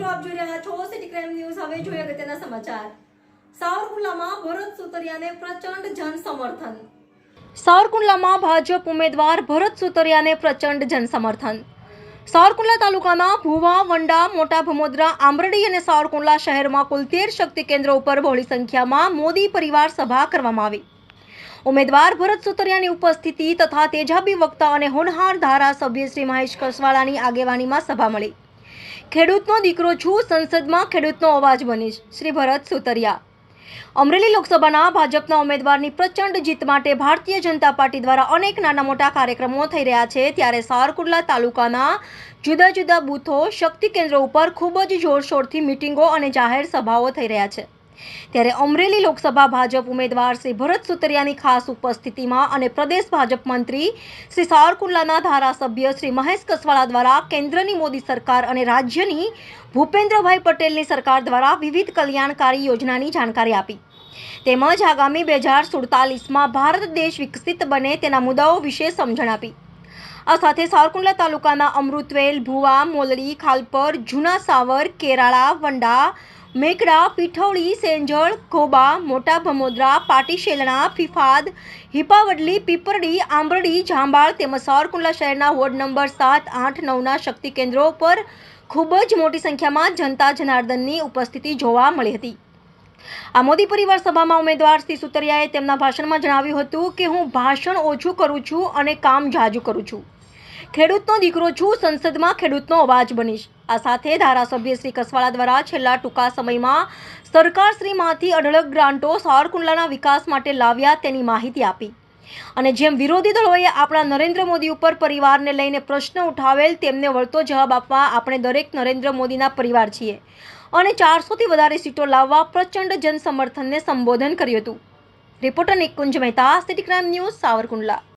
આપ જોઈ રહ્યા છો. સિટી ક્રાઇમ ન્યૂઝ હવે જોઈએ અગત્યના સમાચાર. સાવરકુંડલામાં ભરત સુતરિયાને પ્રચંડ જન સમર્થન સાવરકુંડલામાં ભાજપ ઉમેદવાર ભરત સુતરિયાને પ્રચંડ જન સમર્થન સાવરકુંડલા તાલુકાના ભુવા, વંડા, મોટા ભમોદરા, આંબરડી અને સાવરકુંડલા શહેરમાં કુલ તેર શક્તિ કેન્દ્રો ઉપર બહોળી સંખ્યામાં મોદી પરિવાર સભા કરવામાં આવી. ઉમેદવાર ભરત સુતરિયાની ઉપસ્થિતિ તથા તેજાબી વક્તા અને હોનહાર ધારાસભ્ય શ્રી મહેશ કસવાળાની આગેવાનીમાં સભા મળી. ખેડૂતનો દીકરો છું, સંસદમાં ખેડૂતનો અવાજ બનીશ શ્રી ભરત સુતરિયા. અમરેલી લોકસભાના ભાજપના ઉમેદવારની પ્રચંડ જીત માટે ભારતીય જનતા પાર્ટી દ્વારા અનેક નાના મોટા કાર્યક્રમો થઈ રહ્યા છે. ત્યારે સારકુર્લા તાલુકાના જુદા જુદા બૂથો શક્તિ કેન્દ્રો ઉપર ખૂબ જ જોરશોરથી મિટિંગો અને જાહેર સભાઓ થઈ રહ્યા છે. ત્યારે અમરેલી લોકસભા ભાજપ ઉમેદવાર શ્રી ભરત સુતરિયાની ખાસ ઉપસ્થિતિમાં અને પ્રદેશ ભાજપ મંત્રી શ્રી સાવરકુંડલાના ધારાસભ્ય શ્રી મહેશ કસવાળા દ્વારા કેન્દ્રની મોદી સરકાર અને રાજ્યની ભૂપેન્દ્રભાઈ પટેલની સરકાર દ્વારા વિવિધ કલ્યાણકારી યોજનાની જાણકારી આપી. તેમજ આગામી બે હજાર સુડતાલીસમાં ભારત દેશ વિકસિત બને તેના મુદ્દાઓ વિશે સમજણ આપી. આ સાથે સાવરકુંડલા તાલુકાના અમૃતવેલ, ભુવા, મોલડી, ખાલપર, જૂના સાવર, કેરાળા, વંડા મેકડા પીઠોળી, સેંજળ, ઘોબા, મોટા ભમોદરા, પાટીશેલણા, ફિફાદ, હિપાવડલી, પીપરડી, આંબરડી, જાંબાળ તેમજ સાવરકુંડલા શહેરના વોર્ડ નંબર સાત, આઠ, નવના શક્તિ કેન્દ્રો પર ખૂબ જ મોટી સંખ્યામાં જનતા જનાર્દનની ઉપસ્થિતિ જોવા મળી હતી. આ મોદી પરિવાર સભામાં ઉમેદવાર શ્રી સુતરિયાએ તેમના ભાષણમાં જણાવ્યું હતું કે, હું ભાષણ ઓછું કરું છું અને કામ જાજુ કરું છું. ખેડૂતનો દીકરો છું, સંસદમાં ખેડૂતનો અવાજ બનીશ. આ સાથે ધારાસભ્ય શ્રી કસવાળા દ્વારા છેલ્લા ટૂંકા સમયમાં સરકારશ્રીમાંથી અઢળક ગ્રાન્ટો સાવરકુંડલાના વિકાસ માટે લાવ્યા તેની માહિતી આપી. અને જેમ વિરોધી દળોએ આપણા નરેન્દ્ર મોદી ઉપર પરિવારને લઈને પ્રશ્ન ઉઠાવેલ, તેમને વળતો જવાબ આપવા આપણે દરેક નરેન્દ્ર મોદીના પરિવાર છીએ. અને ચારસોથી વધારે સીટો લાવવા પ્રચંડ જનસમર્થનને સંબોધન કર્યું હતું. Reporter Nikunj Mehta, city crime news, Savarkundla.